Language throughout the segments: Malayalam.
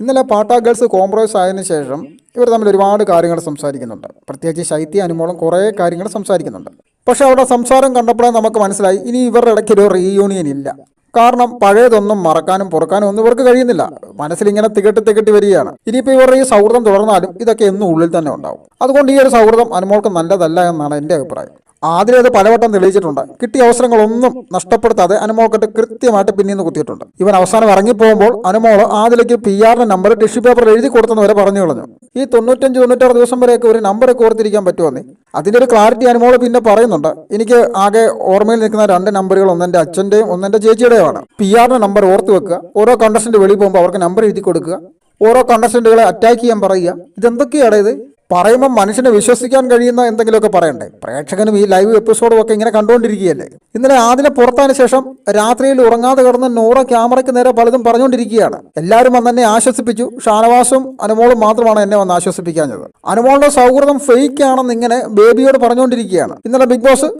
ഇന്നലെ പാട്ടാ ഗേൾസ് കോംപ്രമൈസ് ആയതിനു ശേഷം ഇവർ തമ്മിൽ ഒരുപാട് കാര്യങ്ങൾ സംസാരിക്കുന്നുണ്ട്. പ്രത്യേകിച്ച് ശൈത്യ അനുമോളം കുറേ കാര്യങ്ങൾ സംസാരിക്കുന്നുണ്ട്. പക്ഷെ അവിടെ സംസാരം കണ്ടപ്പോഴേ നമുക്ക് മനസ്സിലായി ഇനി ഇവരുടെ ഇടയ്ക്ക് ഒരു റീയൂണിയൻ ഇല്ല. കാരണം പഴയതൊന്നും മറക്കാനും പൊറുക്കാനും ഒന്നും ഇവർക്ക് കഴിയുന്നില്ല. മനസ്സിലിങ്ങനെ തികട്ടി തികട്ടി വരികയാണ്. ഇനിയിപ്പോൾ ഇവരുടെ ഈ സൗഹൃദം തുടർന്നാലും ഇതൊക്കെ എന്നും ഉള്ളിൽ തന്നെ ഉണ്ടാവും. അതുകൊണ്ട് ഈ ഒരു സൗഹൃദം അനുമോൾക്ക് നല്ലതല്ല എന്നാണ് എന്റെ അഭിപ്രായം. ആദ്യം അത് പലവട്ടം തെളിയിച്ചിട്ടുണ്ട്. കിട്ടിയ അവസരങ്ങളൊന്നും നഷ്ടപ്പെടുത്താതെ അനുമോക്കട്ട് കൃത്യമായിട്ട് പിന്നീന്ന് കുത്തിയിട്ടുണ്ട്. ഇവൻ അവസാനം ഇറങ്ങിപ്പോകുമ്പോൾ അനുമോൾ ആദിലേക്ക് പി ആറിന്റെ നമ്പർ ടിഷ്യൂ പേപ്പർ എഴുതി കൊടുത്തെന്ന് വരെ പറഞ്ഞു കളഞ്ഞു. ഈ തൊണ്ണൂറ്റഞ്ച് തൊണ്ണൂറ്റാറ് ദിവസം വരെയൊക്കെ ഒരു നമ്പർ കോർത്തിരിക്കാൻ പറ്റുമെന്നേ. അതിന്റെ ഒരു ക്ലാരിറ്റി അനുമോൾ പിന്നെ പറയുന്നുണ്ട്. എനിക്ക് ആകെ ഓർമ്മയിൽ നിൽക്കുന്ന രണ്ട് നമ്പറുകൾ ഒന്നെന്റെ അച്ഛന്റെയും ഒന്നെന്റെ ചേച്ചിയുടെയുമാണ്. പി ആറിന്റെ നമ്പർ ഓർത്ത് വെക്കുക. ഓരോ കണ്ടസ്റ്റന്റ് വെളിയിൽ പോകുമ്പോൾ അവർക്ക് നമ്പർ എഴുതി കൊടുക്കുക. ഓരോ കണ്ടസ്റ്റന്റുകളെ അറ്റാക്ക് ചെയ്യാൻ പറയുക. ഇതെന്തൊക്കെയാണ് ഇത്? പറയുമ്പോൾ മനുഷ്യനെ വിശ്വസിക്കാൻ കഴിയുന്ന എന്തെങ്കിലുമൊക്കെ പറയണ്ടേ? പ്രേക്ഷകനും ഈ ലൈവ് എപ്പിസോഡും ഒക്കെ ഇങ്ങനെ കണ്ടുകൊണ്ടിരിക്കുകയല്ലേ? ഇന്നലെ ആദിനെ പുറത്താന് ശേഷം രാത്രിയിൽ ഉറങ്ങാതെ കിടന്ന് നൂറ ക്യാമറയ്ക്ക് നേരെ പലതും പറഞ്ഞുകൊണ്ടിരിക്കുകയാണ്. എല്ലാവരും അന്ന് എന്നെ ആശ്വസിപ്പിച്ചു. ഷാനവാസും അനുമോളും മാത്രമാണ് എന്നെ വന്ന് ആശ്വസിപ്പിക്കാഞ്ഞത്. അനുമോളുടെ സൗഹൃദം ഫേക്ക് ആണെന്ന് ഇങ്ങനെ ബേബിയോട് പറഞ്ഞുകൊണ്ടിരിക്കുകയാണ്. ഇന്നലെ ബിഗ് ബോസ്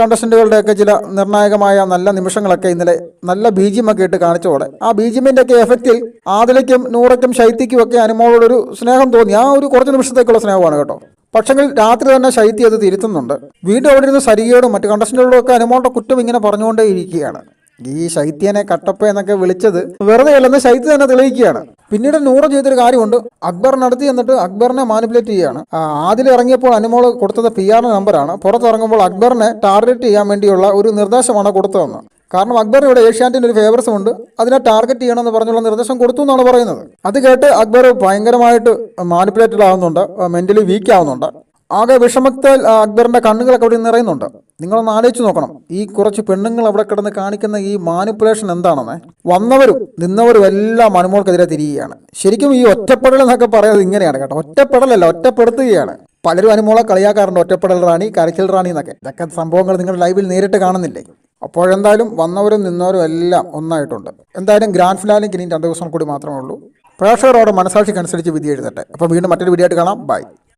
കണ്ടസ്റ്റന്റുകളുടെയൊക്കെ ചില നിർണായകമായ നല്ല നിമിഷങ്ങളൊക്കെ ഇന്നലെ നല്ല ബീജിമൊക്കെ ഇട്ട് കാണിച്ചതോടെ. ആ ബീജിമിന്റെ ഒക്കെ എഫക്റ്റിൽ ആദിലയ്ക്കും നൂറയ്ക്കും ശൈത്യയ്ക്കും ഒക്കെ അനുമോളോടൊരു സ്നേഹം തോന്നി. ആ ഒരു കുറച്ച് നിമിഷത്തേക്കുള്ള സ്നേഹമാണ് കേട്ടോ. പക്ഷെങ്കിൽ രാത്രി തന്നെ ശൈത്യം അത് തിരുത്തുന്നുണ്ട്. വീണ്ടും അവിടെ ഇരുന്ന് സരികയോടും മറ്റു കണ്ടസ്റ്റന്റുകളും ഒക്കെ കുറ്റം ഇങ്ങനെ പറഞ്ഞുകൊണ്ടേ ഇരിക്കുകയാണ്. ഈ ശൈത്യനെ കട്ടപ്പ എന്നൊക്കെ വിളിച്ചത് വെറുതെ അല്ലെന്ന് ശൈത്യ തന്നെ തെളിയിക്കുകയാണ്. പിന്നീട് നൂറ് ചെയ്തൊരു കാര്യമുണ്ട്. അക്ബർ നടത്തി എന്നിട്ട് അക്ബറിനെ മാനിപ്പുലേറ്റ് ചെയ്യുകയാണ്. ആ, ആദ്യം ഇറങ്ങിയപ്പോൾ അനുമോൾ കൊടുത്തത് പി ആറിന്റെ നമ്പറാണ് പുറത്തിറങ്ങുമ്പോൾ അക്ബറിനെ ടാർഗറ്റ് ചെയ്യാൻ വേണ്ടിയുള്ള ഒരു നിർദ്ദേശമാണ് കൊടുത്തതെന്ന്. കാരണം അക്ബർ ഇവിടെ ഏഷ്യാനെറ്റിന് ഒരു ഫേവറസും ഉണ്ട്. അതിനെ ടാർഗറ്റ് ചെയ്യണമെന്ന് പറഞ്ഞുള്ള നിർദ്ദേശം കൊടുത്തു എന്നാണ് പറയുന്നത്. അത് കേട്ട് അക്ബർ ഭയങ്കരമായിട്ട് മാനിപ്പുലേറ്റഡ് ആവുന്നുണ്ട് മെന്റലി വീക്ക് ആവുന്നുണ്ട്. ആകെ വിഷമത്തിൽ അക്ബറിന്റെ കണ്ണുകളൊക്കെ അവിടെ നിറയുന്നുണ്ട്. നിങ്ങളൊന്ന് ആലോചിച്ച് നോക്കണം ഈ കുറച്ച് പെണ്ണുങ്ങൾ അവിടെ കിടന്ന് കാണിക്കുന്ന ഈ മാനിപ്പുലേഷൻ എന്താണെന്ന്? വന്നവരും നിന്നവരും എല്ലാം മനുമോൾക്കെതിരെ തിരിയുകയാണ്. ശരിക്കും ഈ ഒറ്റപ്പെടൽ എന്നൊക്കെ പറയുന്നത് ഇങ്ങനെയാണ് കേട്ടോ. ഒറ്റപ്പെടലല്ല ഒറ്റപ്പെടുത്തുകയാണ്. പലരും അനുമോളെ കളിയാക്കാറുണ്ട് ഒറ്റപ്പെടൽ റാണി കരച്ചിൽ റാണി എന്നൊക്കെ. ഇതൊക്കെ സംഭവങ്ങൾ നിങ്ങൾ ലൈവിൽ നേരിട്ട് കാണുന്നില്ലേ? അപ്പോഴെന്തായാലും വന്നവരും നിന്നവരും എല്ലാം ഒന്നായിട്ടുണ്ട്. എന്തായാലും ഗ്രാൻഡ് ഫിനാലിക്ക് ഇനി രണ്ട് ദിവസം കൂടി മാത്രമേ ഉള്ളൂ. പ്രേക്ഷകരോട് മനസാക്ഷിക്കനുസരിച്ച് വിധി എഴുതട്ടെ. അപ്പോൾ വീണ്ടും മറ്റൊരു വീഡിയോ ആയിട്ട് കാണാം. ബൈ